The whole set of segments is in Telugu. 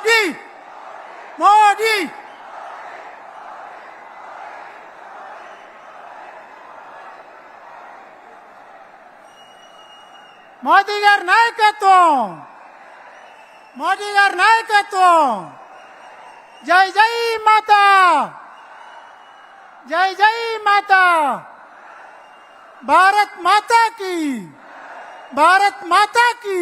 మోడీ మోడీ మోదీ గారి నాయకత్వం మోదీ గారి నాయకత్వం జై జై మాతా జై జై మాతా భారత్ మాతా की భారత్ మాతా की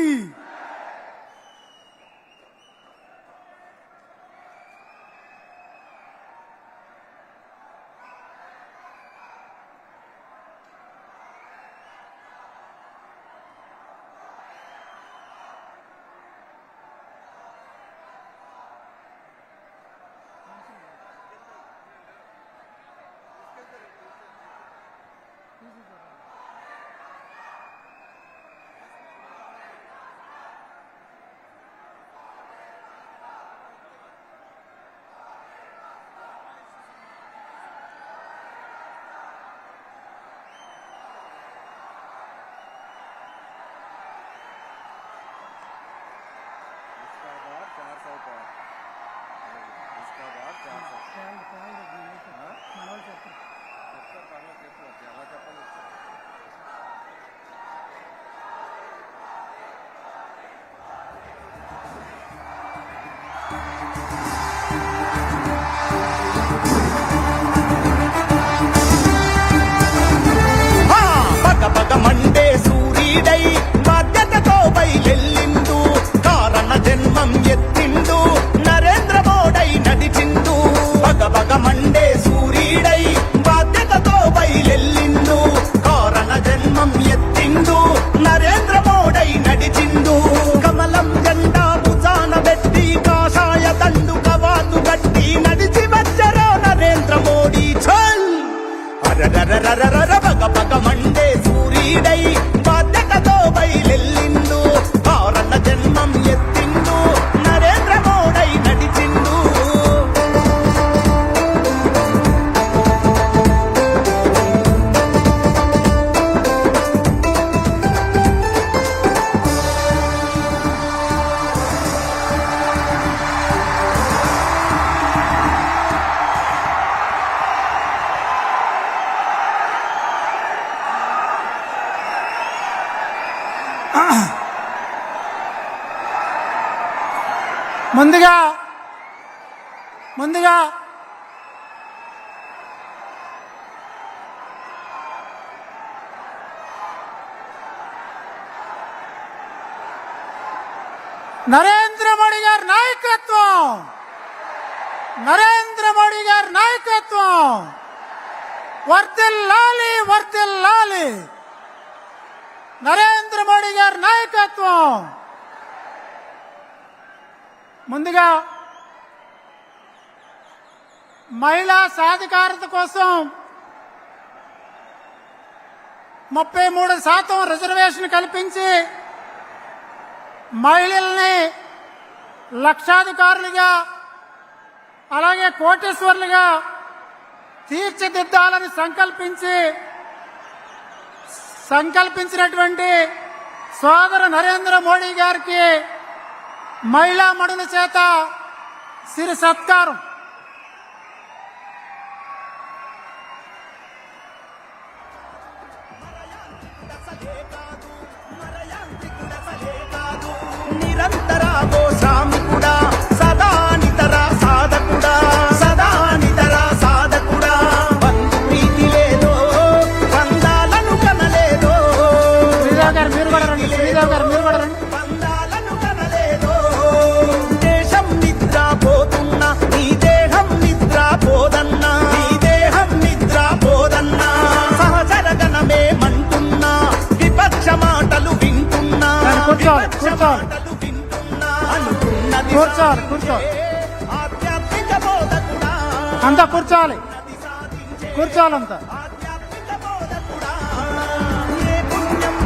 days. ముందుగా ముందుగా నరేంద్ర మోడీ గారి నాయకత్వం! నరేంద్ర మోడీ గారి నాయకత్వం! వర్తిల్లాలి వర్తిల్లాలి నరేంద్ర మోడీ గారి నాయకత్వం! ముందుగా మహిళా సాధికారత కోసం ముప్పై మూడు శాతం రిజర్వేషన్ కల్పించి మహిళల్ని లక్షాధికారులుగా అలాగే కోటేశ్వర్లుగా తీర్చిదిద్దాలని సంకల్పించి సంకల్పించినటువంటి సోదరు నరేంద్ర మోడీ గారికి మహిళా మడుల చేత సిరి సత్కారం.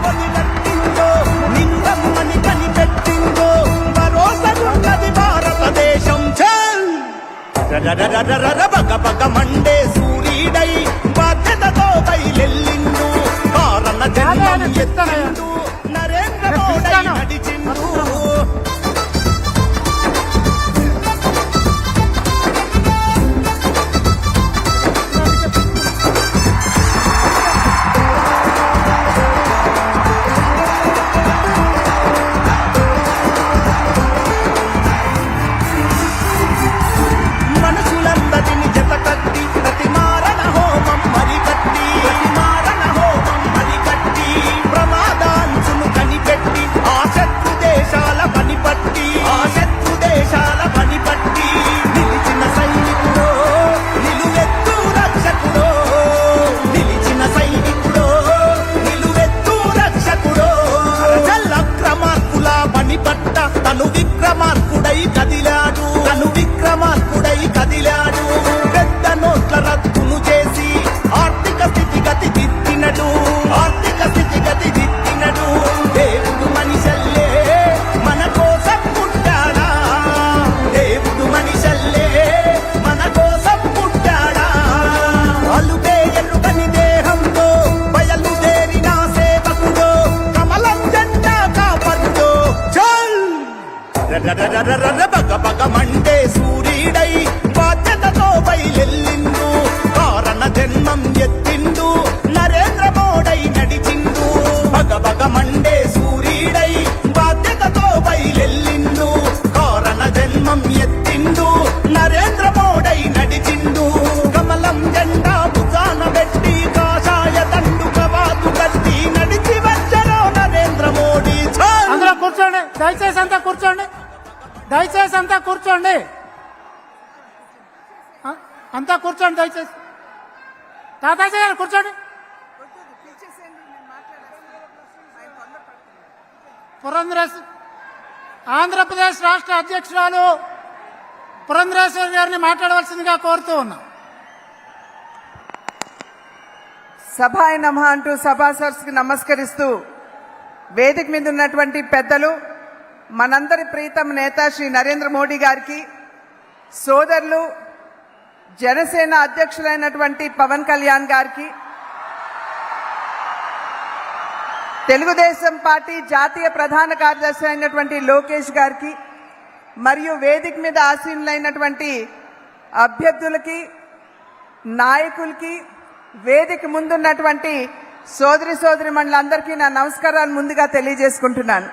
వదిలట్టిందో నిందమ్మని కనిపెట్టిందో భరోసగున్నది భారతదేశం చల్ రరరరరర బగ బగ మండే సూర్యుడై బాధ్యతతో బయలెల్లిండు కారణ జన్మం నరేంద్ర మోడీ పిలుస్తాను. దయచేసి అంతా కూర్చోండి. అంతా కూర్చోండి దయచేసి. తాతాజీ గారు కూర్చోండి. పురంధరేశ్వరి ఆంధ్రప్రదేశ్ రాష్ట్ర అధ్యక్షురాలు పురంధ్రేశ్వర్ గారిని మాట్లాడవలసిందిగా కోరుతూ ఉన్నా. సభాయ నమ అంటూ సభాసర్స్కి నమస్కరిస్తూ వేదిక మీద ఉన్నటువంటి పెద్దలు మనందరి ప్రీతం నేత శ్రీ నరేంద్ర మోడీ గారికి సోదరులు జనసేన అధ్యక్షులైనటువంటి పవన్ కళ్యాణ్ గారికి తెలుగుదేశం పార్టీ జాతీయ ప్రధాన కార్యదర్శి అయినటువంటి లోకేష్ గారికి మరియు వేదిక మీద ఆసీనులైనటువంటి అభ్యర్థులకి నాయకులకి వేదిక ముందున్నటువంటి సోదరి సోదరి మండలందరికీ నా నమస్కారాలు ముందుగా తెలియజేసుకుంటున్నాను.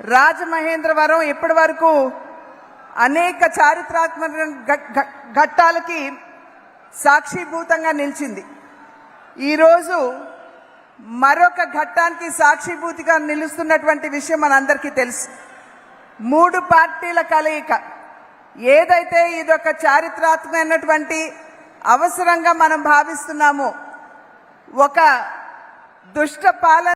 రాజమహేంద్రవరం ఇప్పటి వరకు అనేక చారిత్రాత్మక ఘట్టాలకి సాక్షిభూతంగా నిలిచింది. ఈరోజు మరొక ఘట్టానికి సాక్షిభూతిగా నిలుస్తున్నటువంటి విషయం మనందరికీ తెలుసు. మూడు పార్టీల కలయిక. ఏదైతే ఇదొక చారిత్రాత్మకమైనటువంటి అవసరంగా మనం భావిస్తున్నామో ఒక దుష్ట పాలన